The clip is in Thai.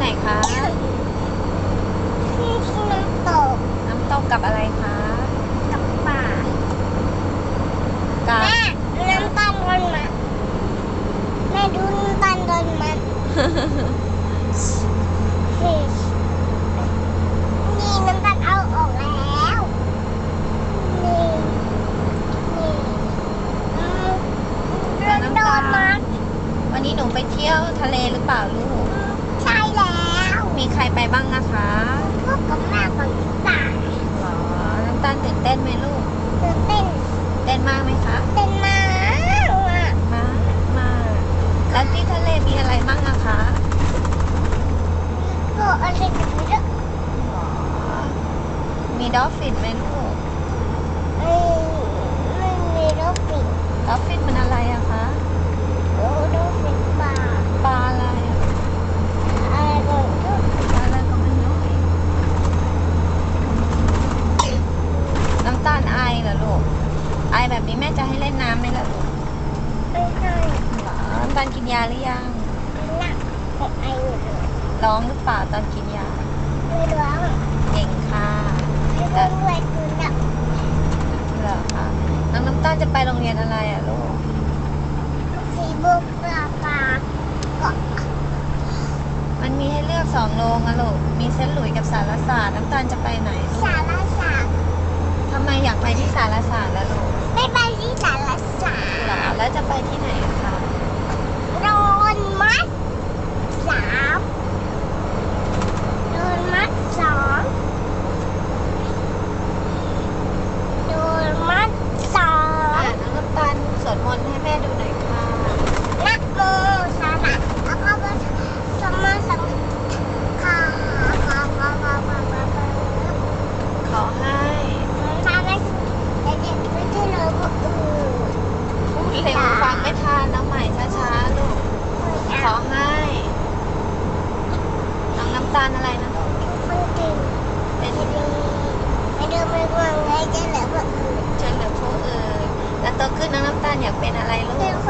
ไหนคะที่ที่น้ำตกน้ำตกกับอะไรคะ กับป่ากับแม่น้ำตาลโดนมันแม่ดูน้ำตาลโดนมัน fish นี่น้ำตาลเอาออกแล้วนี่นี่อืมโดนโดนมันวันนี้หนูไปเที่ยวทะเลหรือเปล่าลูกใช่แล้ว มีใครไปบ้างนะคะพวกกับแม่ของตายหรอน้ำตาลตื่นเต้นไหมลูก ตื่นเต้น เต้นมากไหมคะเต้นมากอะมากมากแล้วที่ทะเลมีอะไรบ้างอะคะก็อะไรกันเยอะหรอมีดอลฟินไหมลูกไม่ไม่มีรถปิดดอลฟินมันอะไรอะคะ โอ้รถปิดป่า ปลาอะไรอะ อะไรกันเยอะ ปลาอะไรก็ไม่รู้อีกน้ำตาลไอเหรอลูก ไอแบบนี้แม่จะให้เล่นน้ำไหมล่ะลูก ไม่ใช่ ห รอน้ำตาลกินยาหรือยังหนักของไออยู่เลยร้องหรือเปล่าตอนกินยาไม่ร้องเก่งค่ะไม่ร้องด้วยคือหนักเหรอคะน้องน้ำตาลจะไปโรงเรียนอะไรอะลูกสีบุกปลาปลาก็มันมีให้เลือกสองโรงอะลูกมีเซนต์หลุยส์กับสารศาสตร์น้ำตาลจะไปไหนลูกสารศาสตร์ทำไมอยากไปที่สารศาสตร์ล่ะลูกไม่ไปที่สารศาสตร์เหรอแล้วจะไปที่ไหนอะคะโด นมัดสามโดนมัดสองโดนมัดสอ อะ ง น้องน้ำตาลสวดมนต์ให้แม่ดูหน่อยค่ะ นะโมสาระแล้วก็มาสมมาสังคาคาคาคาคาคาคา ขอให้ ทำให้เด็กๆไม่ใช่เลยก็อื่น พูดเร็วฟังไม่ทันน้องใหม่ช้าๆลูก ขอให้น้องน้ำตาลอะไรนะลูกคนเก่งเป็นไม่ดีไม่ดูไม่ว่างไงจะเหลือคนอื่นช่วยเหลือผู้อื่นแล้วโตขึ้นน้องน้ำตาลอยากเป็นอะไรลูเป็นกคนหมอคุณหมอทำไมอยากเป็นคุ